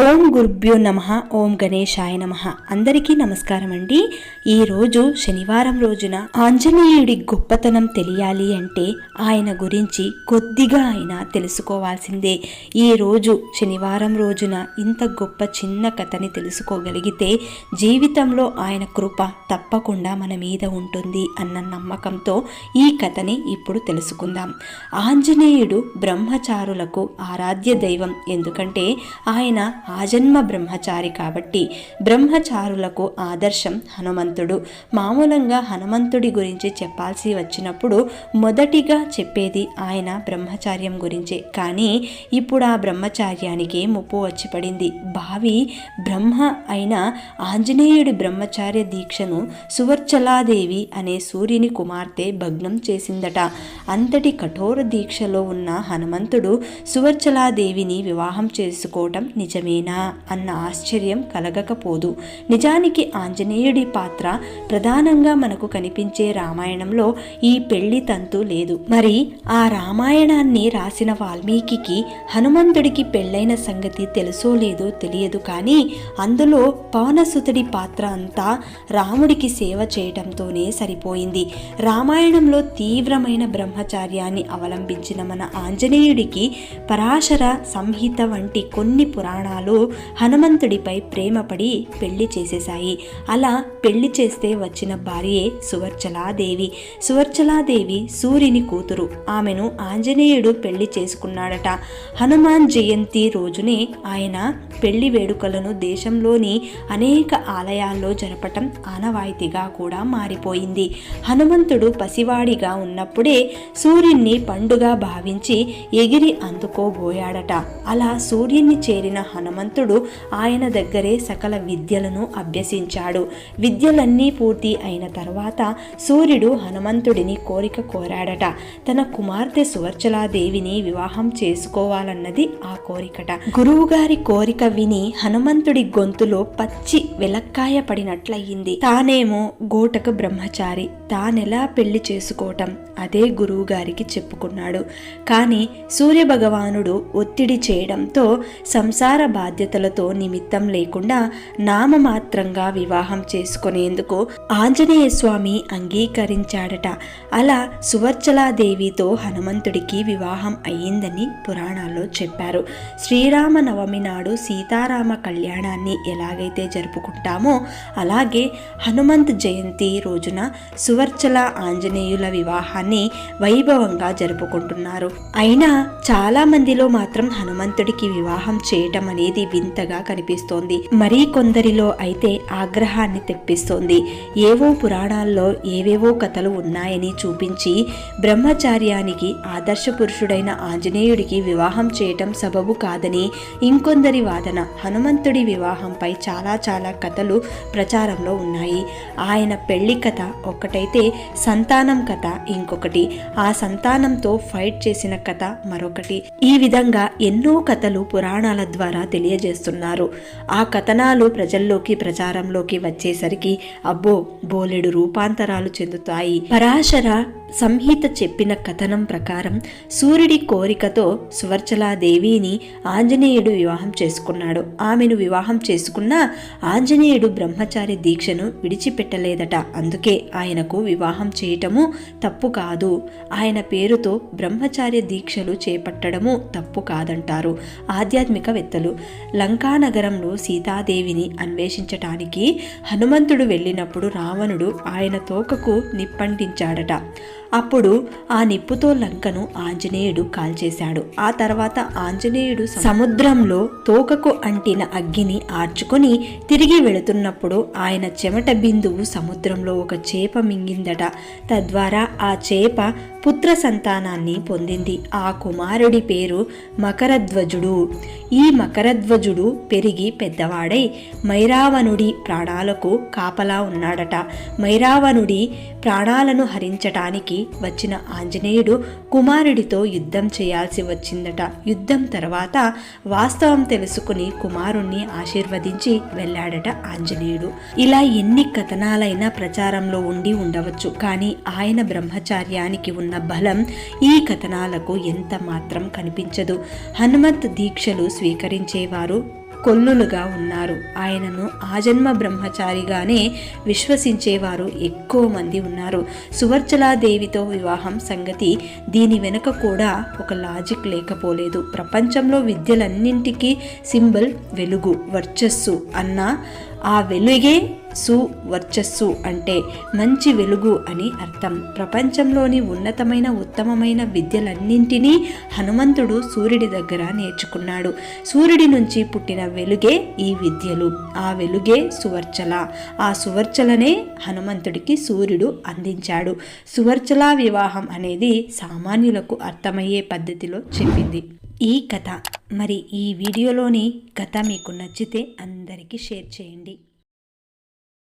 ఓం గురుభ్యో నమ ఓం గణేశాయ నమ. అందరికీ నమస్కారం అండి. ఈరోజు శనివారం రోజున ఆంజనేయుడి గొప్పతనం తెలియాలి అంటే ఆయన గురించి కొద్దిగా అయినా తెలుసుకోవాల్సిందే. ఈ రోజు శనివారం రోజున ఇంత గొప్ప చిన్న కథని తెలుసుకోగలిగితే జీవితంలో ఆయన కృప తప్పకుండా మన మీద ఉంటుంది అన్న నమ్మకంతో ఈ కథని ఇప్పుడు తెలుసుకుందాం. ఆంజనేయుడు బ్రహ్మచారులకు ఆరాధ్య దైవం. ఎందుకంటే ఆయన ఆజన్మ బ్రహ్మచారి కాబట్టి బ్రహ్మచారులకు ఆదర్శం హనుమంతుడు. మామూలంగా హనుమంతుడి గురించి చెప్పాల్సి వచ్చినప్పుడు మొదటిగా చెప్పేది ఆయన బ్రహ్మచార్యం గురించే. కానీ ఇప్పుడు ఆ బ్రహ్మచార్యానికి ముప్పు వచ్చి పడింది. భావి బ్రహ్మ అయిన ఆంజనేయుడి బ్రహ్మచార్య దీక్షను సువర్చలాదేవి అనే సూర్యుని కుమార్తె భగ్నం చేసిందట. అంతటి కఠోర దీక్షలో ఉన్న హనుమంతుడు సువర్చలాదేవిని వివాహం చేసుకోవటం నిజమేనా అన్న ఆశ్చర్యం కలగకపోదు. నిజానికి ఆంజనేయుడి పాత్ర ప్రధానంగా మనకు కనిపించే రామాయణంలో ఈ పెళ్ళి తంతు లేదు. మరి ఆ రామాయణాన్ని రాసిన వాల్మీకి హనుమంతుడికి పెళ్ళైన సంగతి తెలుసో లేదో తెలియదు కానీ అందులో పవనసుతుడి పాత్ర అంతా రాముడికి సేవ చేయటంతోనే సరిపోయింది. రామాయణంలో తీవ్రమైన బ్రహ్మచార్యాన్ని అవలంబించిన మన ఆంజనేయుడికి పరాశర సంహిత వంటి కొన్ని పురాణాలు హనుమంతుడిపై ప్రేమపడి పెళ్ళి చేసేశాయి. అలా పెళ్ళి చేస్తే వచ్చిన భార్యే సువర్చలాదేవి. సువర్చలాదేవి సూర్యుని కూతురు. ఆమెను ఆంజనేయుడు పెళ్ళి చేసుకున్నాడట. హనుమాన్ జయంతి రోజునే ఆయన పెళ్ళి వేడుకలను దేశంలోని అనేక ఆలయాల్లో జరపటం ఆనవాయితీగా కూడా మారిపోయింది. హనుమంతుడు పసివాడిగా ఉన్నప్పుడే సూర్యున్ని పండుగ భావించి ఎగిరి అందుకోబోయాడట. అలా సూర్యుని చేరిన హనుమంతుడు ఆయన దగ్గరే సకల విద్యలను అభ్యసించాడు. విద్యలన్నీ పూర్తి అయిన తర్వాత సూర్యుడు హనుమంతుడిని కోరిక కోరాడట. తన కుమార్తె సువర్చలాదేవిని వివాహం చేసుకోవాలన్నది ఆ కోరికట. గురువుగారి కోరిక విని హనుమంతుడి గొంతులో పచ్చి వెలక్కాయ పడినట్లయింది. తానేమో గోటక బ్రహ్మచారి తానెలా పెళ్ళి చేసుకోవటం అదే గురువు గారికి చెప్పుకున్నాడు. కానీ సూర్య భగవానుడు ఒత్తిడి చేయడంతో సంసార బాధ్యతలతో నిమిత్తం లేకుండా నామమాత్రంగా వివాహం చేసుకునేందుకు ఆంజనేయ స్వామి అంగీకరించాడట. అలా సువర్చలాదేవితో హనుమంతుడికి వివాహం అయ్యిందని పురాణాల్లో చెప్పారు. శ్రీరామ నవమి నాడు సీతారామ కళ్యాణాన్ని ఎలాగైతే జరుపుకుంటామో అలాగే హనుమంత్ జయంతి రోజున సువర్చల ఆంజనేయుల వివాహాన్ని వైభవంగా జరుపుకుంటున్నారు. అయినా చాలామందిలో మాత్రం హనుమంతుడికి వివాహం చేయటం అనేది వింతగా కనిపిస్తోంది? మరీ కొందరిలో అయితే ఆగ్రహాన్ని తెప్పిస్తోంది. ఏవో పురాణాల్లో ఏవేవో కథలు ఉన్నాయని చూపించి బ్రహ్మచార్యానికి ఆదర్శ పురుషుడైన ఆంజనేయుడికి వివాహం చేయటం సబబు కాదని ఇంకొందరి వాదన హనుమంతుడి వివాహంపై చాలా చాలా కథలు ప్రచారంలో ఉన్నాయి. ఆయన పెళ్ళి కథ ఒకటైతే సంతానం కథ ఇంకొకటి. ఆ సంతానంతో ఫైట్ చేసిన కథ మరొకటి. ఈ విధంగా ఎన్నో కథలు పురాణాల ద్వారా తెలియజేస్తున్నారు. ఆ కథనాలు ప్రజల్లోకి ప్రచారంలోకి వచ్చేసరికి అబ్బో బోలెడు రూపాంతరాలు చెందుతాయి. పరాశర సంహిత చెప్పిన కథనం ప్రకారం సూర్యుడి కోరికతో సువర్చలాదేవిని ఆంజనేయుడు వివాహం చేసుకున్నాడు. ఆమెను వివాహం చేసుకున్న ఆంజనేయుడు బ్రహ్మచారి దీక్షను విడిచిపెట్టలేదట. అందుకే ఆయనకు వివాహం చేయటము తప్పు కాదు. ఆయన పేరుతో బ్రహ్మచార్య దీక్షలు చేపట్టడము తప్పు కాదంటారు ఆధ్యాత్మికవేత్తలు. లంకానగరంలో సీతాదేవిని అన్వేషించటానికి హనుమంతుడు వెళ్ళినప్పుడు రావణుడు ఆయన తోకకు నిప్పంటించాడట. అప్పుడు ఆ నిప్పుతో లంకను ఆంజనేయుడు కాల్చేశాడు. ఆ తర్వాత ఆంజనేయుడు సముద్రంలో తోకకు అంటిన అగ్గిని ఆర్చుకొని తిరిగి వెళుతున్నప్పుడు ఆయన చెమట బిందువు సముద్రంలో ఒక చేప మింగిందట. తద్వారా ఆ చేప పుత్ర సంతానాన్ని పొందింది. ఆ కుమారుడి పేరు మకరధ్వజుడు. ఈ మకరధ్వజుడు పెరిగి పెద్దవాడై మైరావణుడి ప్రాణాలకు కాపలా ఉన్నాడట. మైరావణుడి ప్రాణాలను హరించటానికి వచ్చిన ఆంజనేయుడు కుమారుడితో యుద్ధం చేయాల్సి వచ్చిందట. యుద్ధం తర్వాత వాస్తవం తెలుసుకుని కుమారుణ్ణి ఆశీర్వదించి వెళ్ళాడట ఆంజనేయుడు. ఇలా ఎన్ని కథనాలైనా ప్రచారంలో ఉండి ఉండవచ్చు. కానీ ఆయన బ్రహ్మచార్యానికి ఉన్న బలం ఈ కథనాలకు ఎంత మాత్రం కనిపించదు. హనుమత్ దీక్షలు స్వీకరించేవారు కొల్లులుగా ఉన్నారు. ఆయనను ఆజన్మ బ్రహ్మచారిగానే విశ్వసించేవారు ఎక్కువ మంది ఉన్నారు. సువర్చలాదేవితో వివాహం సంగతి దీని వెనుక కూడా ఒక లాజిక్ లేకపోలేదు. ప్రపంచంలో విద్యలన్నింటికీ సింబల్ వెలుగు వర్చస్సు అన్న ఆ వెలుగే సు వర్చస్సు అంటే మంచి వెలుగు అని అర్థం. ప్రపంచంలోని ఉన్నతమైన ఉత్తమమైన విద్యలన్నింటినీ హనుమంతుడు సూర్యుడి దగ్గర నేర్చుకున్నాడు. సూర్యుడి నుంచి పుట్టిన వెలుగే ఈ విద్యలు. ఆ వెలుగే సువర్చల. ఆ సువర్చలనే హనుమంతుడికి సూర్యుడు అందించాడు. సువర్చల వివాహం అనేది సామాన్యులకు అర్థమయ్యే పద్ధతిలో చెప్పింది. ఈ కథ. మరి ఈ వీడియోలోని కథ మీకు నచ్చితే అందరికీ షేర్ చేయండి.